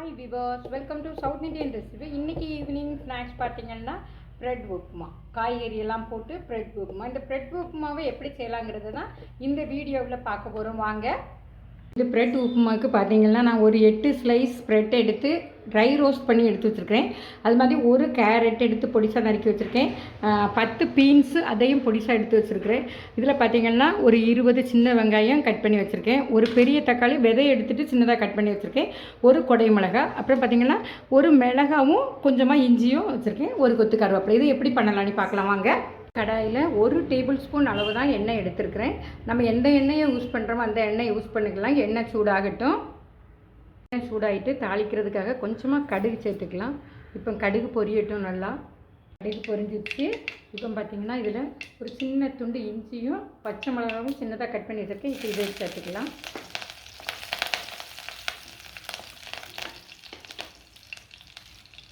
Hi viewers welcome to South Indian recipe இன்றைக்கி evening snacks பார்த்தீங்கன்னா bread upma. காய்கறி எல்லாம் போட்டு ப்ரெட் உப்புமா. இந்த ப்ரெட் உப்புமாவை எப்படி செய்யலாங்கிறது தான் இந்த வீடியோவில் பார்க்க போகிறோம் வாங்க. இந்த ப்ரெட் உப்புமாவுக்கு பார்த்தீங்கன்னா நான் ஒரு எட்டு ஸ்லைஸ் ப்ரெட் எடுத்து ட்ரை ரோஸ்ட் பண்ணி எடுத்து வச்சுருக்கேன் அது மாதிரி ஒரு கேரட் எடுத்து பொடிசாக நறுக்கி வச்சுருக்கேன். பத்து பீன்ஸு அதையும் பொடிசாக எடுத்து வச்சுருக்கிறேன். இதில் பார்த்தீங்கன்னா ஒரு இருபது சின்ன வெங்காயம் கட் பண்ணி வச்சுருக்கேன். ஒரு பெரிய தக்காளி விதை எடுத்துகிட்டு சின்னதாக கட் பண்ணி வச்சுருக்கேன். ஒரு கொடை மிளகா அப்புறம் பார்த்தீங்கன்னா ஒரு மிளகாவும் கொஞ்சமாக இஞ்சியும் வச்சுருக்கேன். ஒரு கொத்து கருவேப்பிலை. இது எப்படி பண்ணலான்னு பார்க்கலாம் வாங்க. கடாயில் ஒரு டேபிள் ஸ்பூன் அளவு தான் எண்ணெய் எடுத்திருக்கிறேன். நம்ம எந்த எண்ணெயை யூஸ் பண்ணுறோமோ அந்த எண்ணெய் யூஸ் பண்ணிக்கலாம். எண்ணெய் சூடாகட்டும். சூடாகிட்டு தாளிக்கிறதுக்காக கொஞ்சமாக கடுகு சேர்த்துக்கலாம். இப்போ கடுகு பொரியட்டும் நல்லா. கடுகு பொரிஞ்சிடுச்சு இப்போ பார்த்தீங்கன்னா இதில் ஒரு சின்ன துண்டு இஞ்சியும் பச்சை மிளகாவும் சின்னதாக கட் பண்ணி வச்சுருக்கேன். இப்போ இதை சேர்த்துக்கலாம்.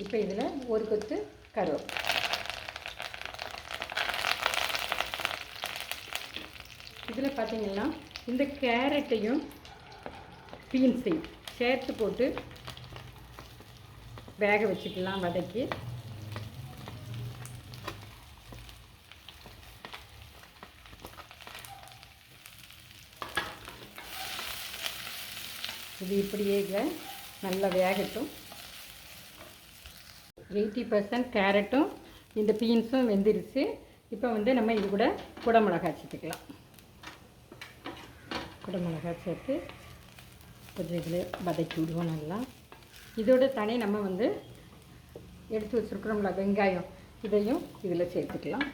இப்போ இதில் ஒரு கொத்து கருவேப்பிலை இதில் பார்த்தீங்கன்னா இந்த கேரட்டையும் பீன்ஸையும் சேர்த்து போட்டு வேக வச்சுக்கலாம் வதக்கி. இது இப்படியே இல்லை நல்லா வேகட்டும். எயிட்டி பர்சன்ட் கேரட்டும் இந்த பீன்ஸும் வெந்துருச்சு. இப்போ வந்து நம்ம இது கூட குடமிளகாய் சேர்த்துக்கலாம். குடமிளகாய் சேர்த்து கொஞ்சம் இதில் வதக்கி விடுவோம் நல்லா. இதோட தனி நம்ம வந்து எடுத்து வச்சுருக்குறோம்ல வெங்காயம் இதையும் இதில் சேர்த்துக்கலாம்.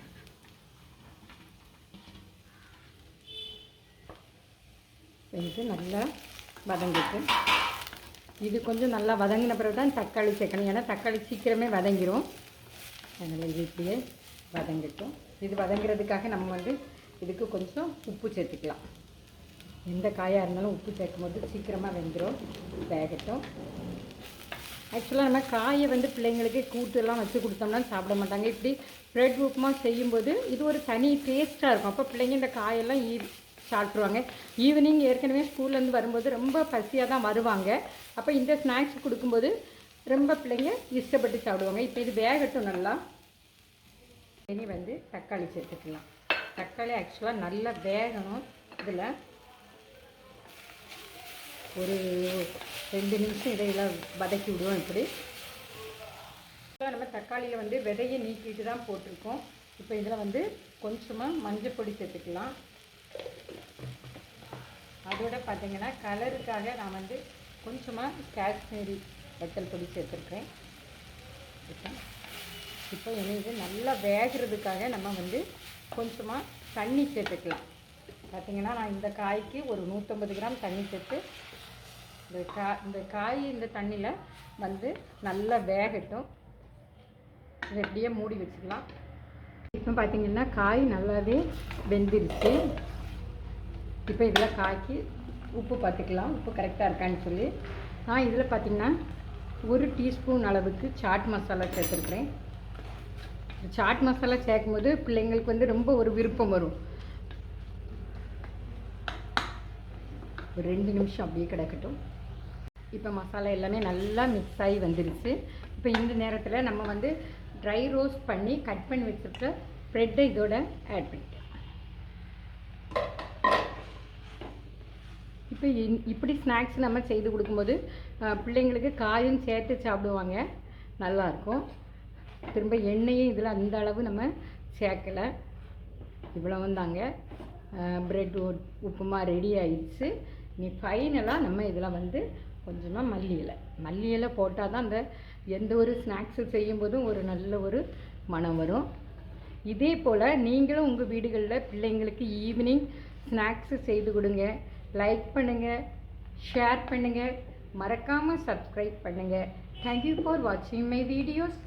இது நல்லா வதங்கிட்டு. இது கொஞ்சம் நல்லா வதங்கின பிறகு தான் தக்காளி சேர்க்கணும். ஏன்னா தக்காளி சீக்கிரமே வதங்கிடும் அதனால் இது இப்படியே வதங்கிட்டோம். இது வதங்கிறதுக்காக நம்ம வந்து இதுக்கு கொஞ்சம் உப்பு சேர்த்துக்கலாம். எந்த காயாக இருந்தாலும் உப்பு சேர்க்கும் போது சீக்கிரமாக வெந்துடும் வேகட்டும். ஆக்சுவலாக நம்ம காயை வந்து பிள்ளைங்களுக்கு கூட்டெல்லாம் வச்சு கொடுத்தோம்னா சாப்பிட மாட்டாங்க. இப்படி ப்ரெட் உப்புமா செய்யும்போது இது ஒரு தனி டேஸ்ட்டாக இருக்கும். அப்போ பிள்ளைங்க இந்த காயெல்லாம் ஈ சாப்பிட்ருவாங்க ஈவினிங் ஏற்கனவே ஸ்கூல்லேருந்து வரும்போது ரொம்ப பசியாக தான் வருவாங்க. அப்போ இந்த ஸ்நாக்ஸ் கொடுக்கும்போது ரொம்ப பிள்ளைங்க இஷ்டப்பட்டு சாப்பிடுவாங்க. இப்போ இது வேகட்டும் நல்லா. இனி வந்து தக்காளி சேர்த்துக்கலாம். தக்காளி ஆக்சுவலாக நல்லா வேகணும். இதில் ஒரு ரெண்டு நிமிஷம் இடையில வதக்கி விடுவோம் இப்படி. இப்போ நம்ம தக்காளியில் வந்து விதையை நீக்கிட்டு தான் போட்டிருக்கோம். இப்போ இதில் வந்து கொஞ்சமாக மஞ்சள் பொடி சேர்த்துக்கலாம். அதோட பார்த்தீங்கன்னா கலருக்காக நான் வந்து கொஞ்சமாக காஷ்மீரி வத்தல் பொடி சேர்த்துருக்கேன். இப்போ இணைந்து இது நல்லா வேகிறதுக்காக நம்ம வந்து கொஞ்சமாக தண்ணி சேர்த்துக்கலாம். பார்த்தீங்கன்னா நான் இந்த காய்க்கு ஒரு நூற்றம்பது கிராம் தண்ணி சேர்த்து இந்த கா இந்த காய் இந்த தண்ணியில் வந்து நல்லா வேகட்டும். இதை அப்படியே மூடி வச்சுக்கலாம். இப்போ பார்த்தீங்கன்னா காய் நல்லாவே வெந்துருச்சு. இப்போ இதில் காய்க்கு உப்பு பார்த்துக்கலாம். உப்பு கரெக்டாக இருக்கான்னு சொல்லி. நான் இதில் பார்த்தீங்கன்னா ஒரு டீஸ்பூன் அளவுக்கு சாட் மசாலா சேர்த்துருக்குறேன். சாட் மசாலா சேர்க்கும்போது பிள்ளைங்களுக்கு வந்து ரொம்ப ஒரு விருப்பம் வரும். ஒரு ரெண்டு நிமிஷம் அப்படியே கிடக்கட்டும். இப்போ மசாலா எல்லாமே நல்லா மிக்ஸ் ஆகி வந்துருச்சு. இப்போ இந்த நேரத்தில் நம்ம வந்து ட்ரை ரோஸ்ட் பண்ணி கட் பண்ணி வச்சுருக்க ப்ரெட்டை இதோட ஆட் பண்ணிட்டேன் இப்போ இப்படி ஸ்நாக்ஸ் நம்ம செய்து கொடுக்கும்போது பிள்ளைங்களுக்கு காயும் சேர்த்து சாப்பிடுவாங்க. நல்லாயிருக்கும் திரும்ப எண்ணெயும் இதில் அந்த அளவு நம்ம சேர்க்கலை. இவ்வளவு தாங்க. ப்ரெட் உப்புமா ரெடி ஆயிடுச்சு. நீ ஃபைனலாக நம்ம இதில் வந்து கொஞ்சமாக மல்லி இலை. மல்லி இலை போட்டால் தான் அந்த எந்த ஒரு ஸ்நாக்ஸு செய்யும்போதும் ஒரு நல்ல ஒரு மனம் வரும். இதே போல் நீங்களும் உங்கள் வீடுகளில் பிள்ளைங்களுக்கு ஈவினிங் ஸ்நாக்ஸு செய்து கொடுங்க. லைக் பண்ணுங்கள் ஷேர் பண்ணுங்கள் மறக்காமல் சப்ஸ்கிரைப் பண்ணுங்கள் தேங்க்யூ ஃபார் வாட்சிங் மை வீடியோஸ்